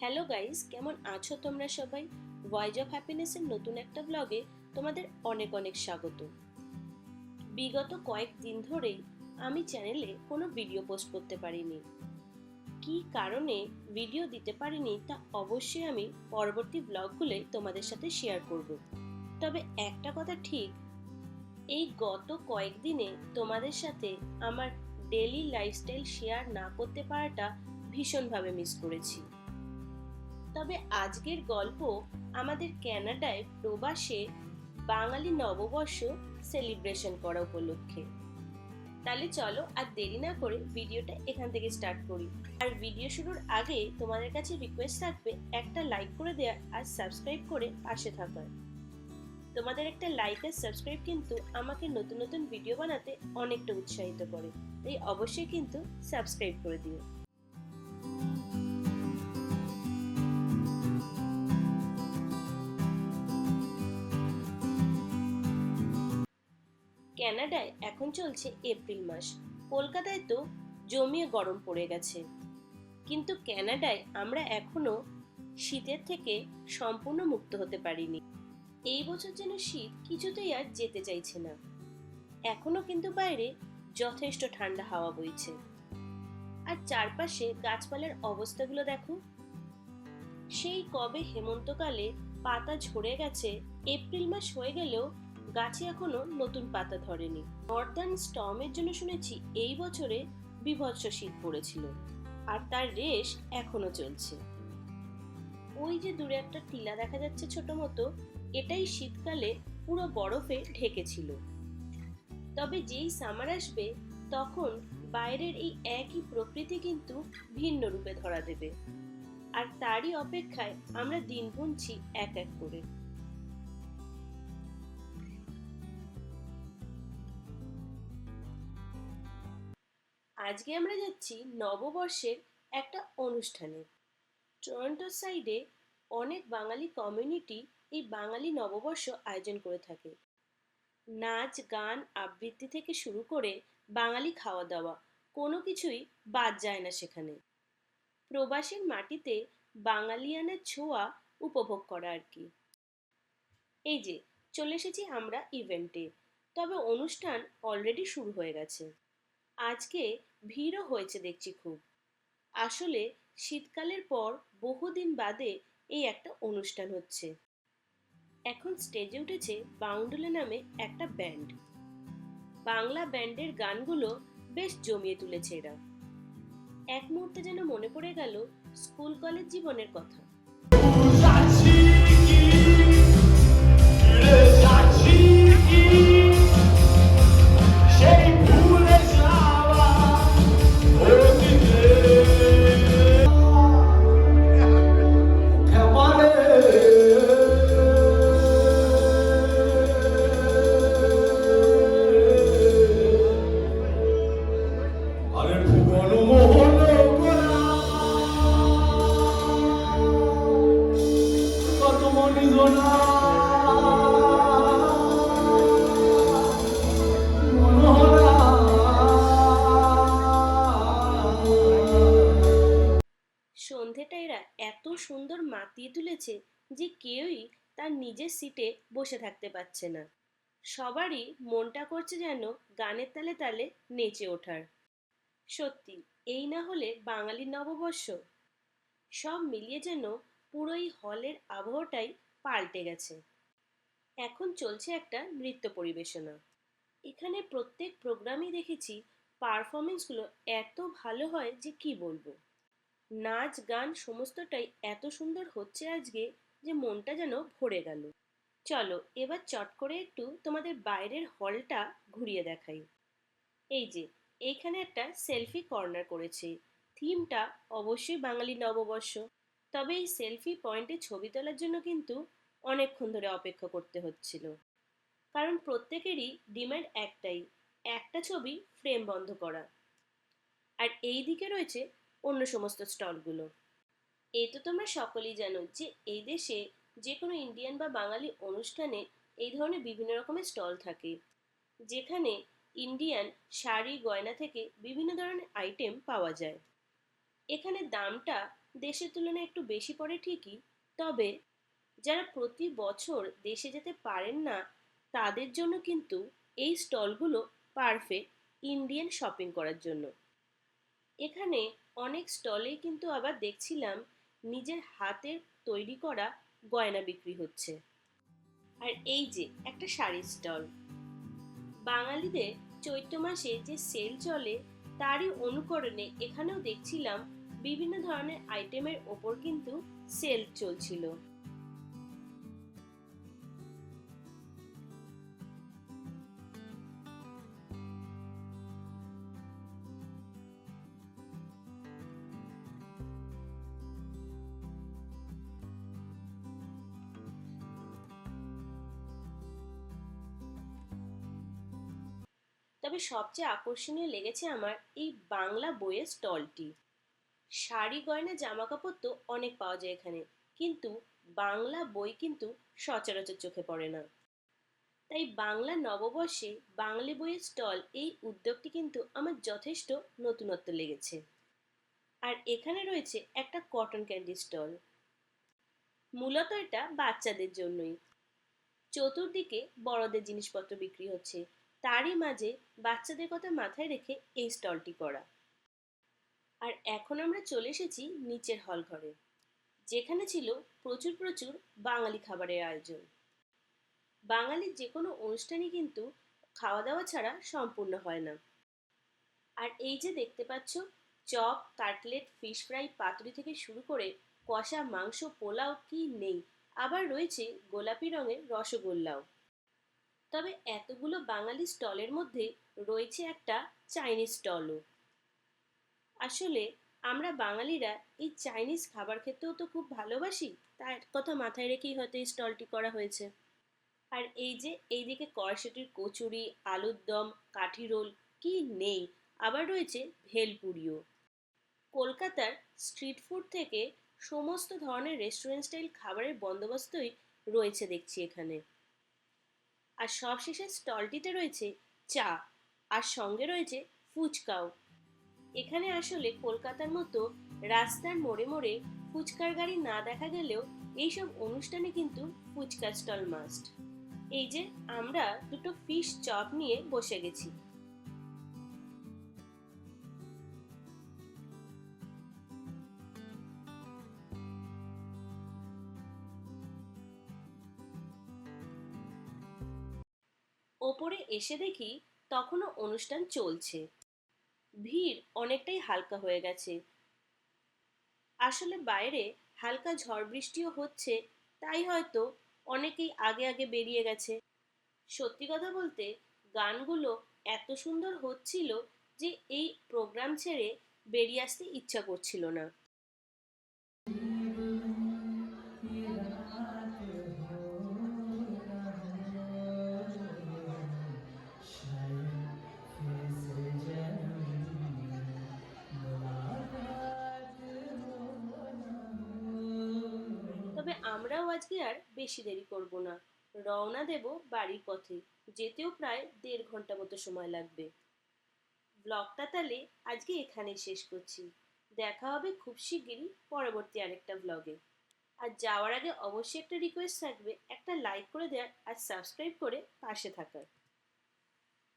Hello guys, কেমন আছো তোমরা সবাই? ভয়েজ অফ হ্যাপিনেসের নতুন একটা ব্লগে তোমাদের অনেক অনেক স্বাগত। বিগত কয়েক দিন ধরেই আমি চ্যানেলে কোনো ভিডিও পোস্ট করতে পারিনি। কী কারণে ভিডিও দিতে পারিনি তা অবশ্যই আমি পরবর্তী ব্লগগুলোয় তোমাদের সাথে শেয়ার করব। তবে একটা কথা ঠিক, এই গত কয়েকদিনে তোমাদের সাথে আমার ডেলি লাইফস্টাইল শেয়ার না করতে পারাটা ভীষণভাবে মিস করেছি। তবে আজকের গল্প আমাদের ক্যানাডায় প্রবাসে বাঙালি নববর্ষ সেলিব্রেশন করা উপলক্ষে। তাহলে চলো আর দেরি না করে ভিডিওটা এখান থেকে স্টার্ট করি। আর ভিডিও শুরুর আগে তোমাদের কাছে রিকোয়েস্ট থাকবে একটা লাইক করে দেওয়া আর সাবস্ক্রাইব করে পাশে থাকার। তোমাদের একটা লাইক আর সাবস্ক্রাইব কিন্তু আমাকে নতুন নতুন ভিডিও বানাতে অনেকটা উৎসাহিত করে। তাই অবশ্যই কিন্তু সাবস্ক্রাইব করে দিও। ক্যানাডায় এখন চলছে এপ্রিল মাস। কলকাতায় তো জমিয়ে গরম পড়ে গেছে। কিন্তু ক্যানাডায় আমরা এখনও শীতের থেকে সম্পূর্ণ মুক্ত হতে পারিনি। এই বছর যেন শীত কিছুতেই আর যেতে চাইছে না। এখনও কিন্তু বাইরে যথেষ্ট ঠান্ডা হাওয়া বইছে। আর চারপাশে গাছপালার অবস্থাগুলো দেখো। সেই কবে হেমন্তকালে পাতা ঝরে গেছে, এপ্রিল মাস হয়ে গেলেও গাছে এখনও নতুন পাতা ধরেনি। নর্দার্ন স্টর্মের জন্য শুনেছি এই বছরে বিভৎস শীত পড়েছিল, আর তার রেশ এখনও চলছে। ওই যে দূরে একটা টিলা দেখা যাচ্ছে ছোট মতো, এটাই শীতকালে পুরো বরফে ঢেকেছিল। তবে যেই সামার আসবে, তখন বাইরের এই একই প্রকৃতি কিন্তু ভিন্ন রূপে ধরা দেবে। আর তারই অপেক্ষায় আমরা দিন গুনছি এক এক করে। আজকে আমরা যাচ্ছি নববর্ষের একটা অনুষ্ঠানে। টরন্টো সাইডে অনেক বাঙালি কমিউনিটি এই বাঙালি নববর্ষ আয়োজন করে থাকে। নাচ, গান, আবৃত্তি থেকে শুরু করে বাঙালি খাওয়া দাওয়া কোনো কিছুই বাদ যায় না সেখানে। প্রবাসীর মাটিতে বাঙালিয়ানের ছোঁয়া উপভোগ করা আর কি। এই যে, চলে এসেছি আমরা ইভেন্টে। তবে অনুষ্ঠান অলরেডি শুরু হয়ে গেছে। আজকে ভিড়ও হয়েছে দেখছি খুব। আসলে শীতকালের পর বহুদিন বাদে এই একটা অনুষ্ঠান হচ্ছে। এখন স্টেজে উঠেছে বাউন্ডুলে নামে একটা ব্যান্ড বাংলা ব্যান্ডের গানগুলো বেশ জমিয়ে তুলেছে এরা। এক মুহূর্তে যেন মনে পড়ে গেল স্কুল কলেজ জীবনের কথা। সুন্দর তুলেছে যে কেউই তার নিজের সিটে বসে থাকতে পারছে না। সবারই মনটা করছে যেন গানের তালে তালে নেচে ওঠার। সত্যি, এই না হলে বাঙালি নববর্ষ। সব মিলিয়ে যেন পুরো এই হলের আবহাওয়াটাই পাল্টে গেছে। এখন চলছে একটা নৃত্য পরিবেশনা। এখানে প্রত্যেক প্রোগ্রামই দেখেছি পারফরমেন্সগুলো এত ভালো হয় যে কি বলব? নাচ, গান সমস্তটাই এত সুন্দর হচ্ছে আজকে যে মনটা যেন ভরে গেল। চলো, এবার চট করে একটু তোমাদের বাইরের হলটা ঘুরিয়ে দেখাই। এই যে এইখানে একটা সেলফি কর্নার করেছে। থিমটা অবশ্যই বাঙালি নববর্ষ। তবে এই সেলফি পয়েন্টে ছবি তোলার জন্য কিন্তু অনেকক্ষণ ধরে অপেক্ষা করতে হচ্ছিল। কারণ প্রত্যেকেরই ডিমান্ড একটাই, একটা ছবি ফ্রেম বন্ধ করা। আর এই দিকে রয়েছে অন্য সমস্ত স্টলগুলো। এই তো তোমরা সকলেই জানো যে এই দেশে যে কোনো ইন্ডিয়ান বা বাঙালি অনুষ্ঠানে এই ধরনের বিভিন্ন রকমের স্টল থাকে। যেখানে ইন্ডিয়ান শাড়ি, গয়না থেকে বিভিন্ন ধরনের আইটেম পাওয়া যায়। এখানে দামটা দেশের তুলনায় একটু বেশি পড়ে ঠিকই, তবে যারা প্রতি বছর দেশে যেতে পারেন না, তাদের জন্য কিন্তু এই স্টলগুলো পারফেক্ট ইন্ডিয়ান শপিং করার জন্য। এখানে অনেক স্টলেই কিন্তু আবার দেখছিলাম নিজের হাতের তৈরি করা গয়না বিক্রি হচ্ছে। আর এই যে একটা শাড়ির স্টল বাঙালিদের চৈত্র মাসে যে সেল চলে তারই অনুকরণে এখানেও দেখছিলাম বিভিন্ন ধরনের আইটেমের ওপর কিন্তু সেল চলছিল। তবে সবচেয়ে আকর্ষণীয় লেগেছে আমার এই বাংলা বইয়ের স্টলটি। শাড়ি, গয়না জামা কাপড় তো অনেক পাওয়া যায় এখানে, কিন্তু বাংলা বই কিন্তু সচরাচর চোখে পড়ে না। তাই বাংলা নববর্ষে বাঙালি বইয়ের স্টল এই উদ্যোগটি কিন্তু আমার যথেষ্ট নতুনত্ব লেগেছে। আর এখানে রয়েছে একটা কটন ক্যান্ডি স্টল। মূলত এটা বাচ্চাদের জন্যই। চতুর্দিকে বড়দের জিনিসপত্র বিক্রি হচ্ছে তারই মাঝে বাচ্চাদের কথা মাথায় রেখে এই স্টলটি করা। আর এখন আমরা চলে এসেছি নিচের হল ঘরে, যেখানে ছিল প্রচুর প্রচুর বাঙালি খাবারের আয়োজন। বাঙালির যে কোনো অনুষ্ঠানই কিন্তু খাওয়া দাওয়া ছাড়া সম্পূর্ণ হয় না। আর এই যে দেখতে পাচ্ছ, চপ, কাটলেট ফিশ ফ্রাই পাতুরি থেকে শুরু করে কষা, মাংস, পোলাও কি নেই? আবার রয়েছে গোলাপি রঙের রসগোল্লাও। তবে এতগুলো বাঙালি স্টলের মধ্যে রয়েছে একটা চাইনিজ স্টলও। আসলে আমরা বাঙালিরা এই চাইনিজ খাবার খেতেও তো খুব ভালোবাসি, তার কথা মাথায় রেখেই হয়তো এই স্টলটি করা হয়েছে। আর এই যে এইদিকে কড়াইশুটির কচুরি, আলুর দম, কাঠি রোল, কি নেই, আবার রয়েছে ভেলপুরিও কলকাতার স্ট্রিট ফুড থেকে সমস্ত ধরনের রেস্টুরেন্ট স্টাইল খাবারের বন্দোবস্তই রয়েছে দেখছি এখানে। আর সব সবশেষে স্টলটিতে রয়েছে চা, আর সঙ্গে রয়েছে ফুচকাও। এখানে আসলে কলকাতার মতো রাস্তার মোড়ে মোড়ে ফুচকার গাড়ি না দেখা গেলেও এইসব অনুষ্ঠানে কিন্তু ফুচকা স্টল মাস্ট এই যে আমরা দুটো ফিশ চপ নিয়ে বসে গেছি। ওপরে এসে দেখি তখনও অনুষ্ঠান চলছে। ভিড় অনেকটাই হালকা হয়ে গেছে। আসলে বাইরে হালকা ঝড় বৃষ্টিও হচ্ছে, তাই হয়তো অনেকেই আগে আগে বেরিয়ে গেছে। সত্যি কথা বলতে, গানগুলো এত সুন্দর হচ্ছিল যে এই প্রোগ্রাম ছেড়ে বেরিয়ে আসতে ইচ্ছা করছিল না। আমরাও আজকে আর বেশি দেরি করব না। রওনা দেব বাড়ির পথে। যেতেও প্রায় দেড় ঘণ্টা মতো সময় লাগবে। ব্লগটা তাহলে আজকে এখানেই শেষ করছি। দেখা হবে খুব শিগগিরই পরবর্তী আরেকটা ব্লগে। আর যাওয়ার আগে অবশ্যই একটা রিকোয়েস্ট থাকবে, একটা লাইক করে দেওয়ার আর সাবস্ক্রাইব করে পাশে থাকার।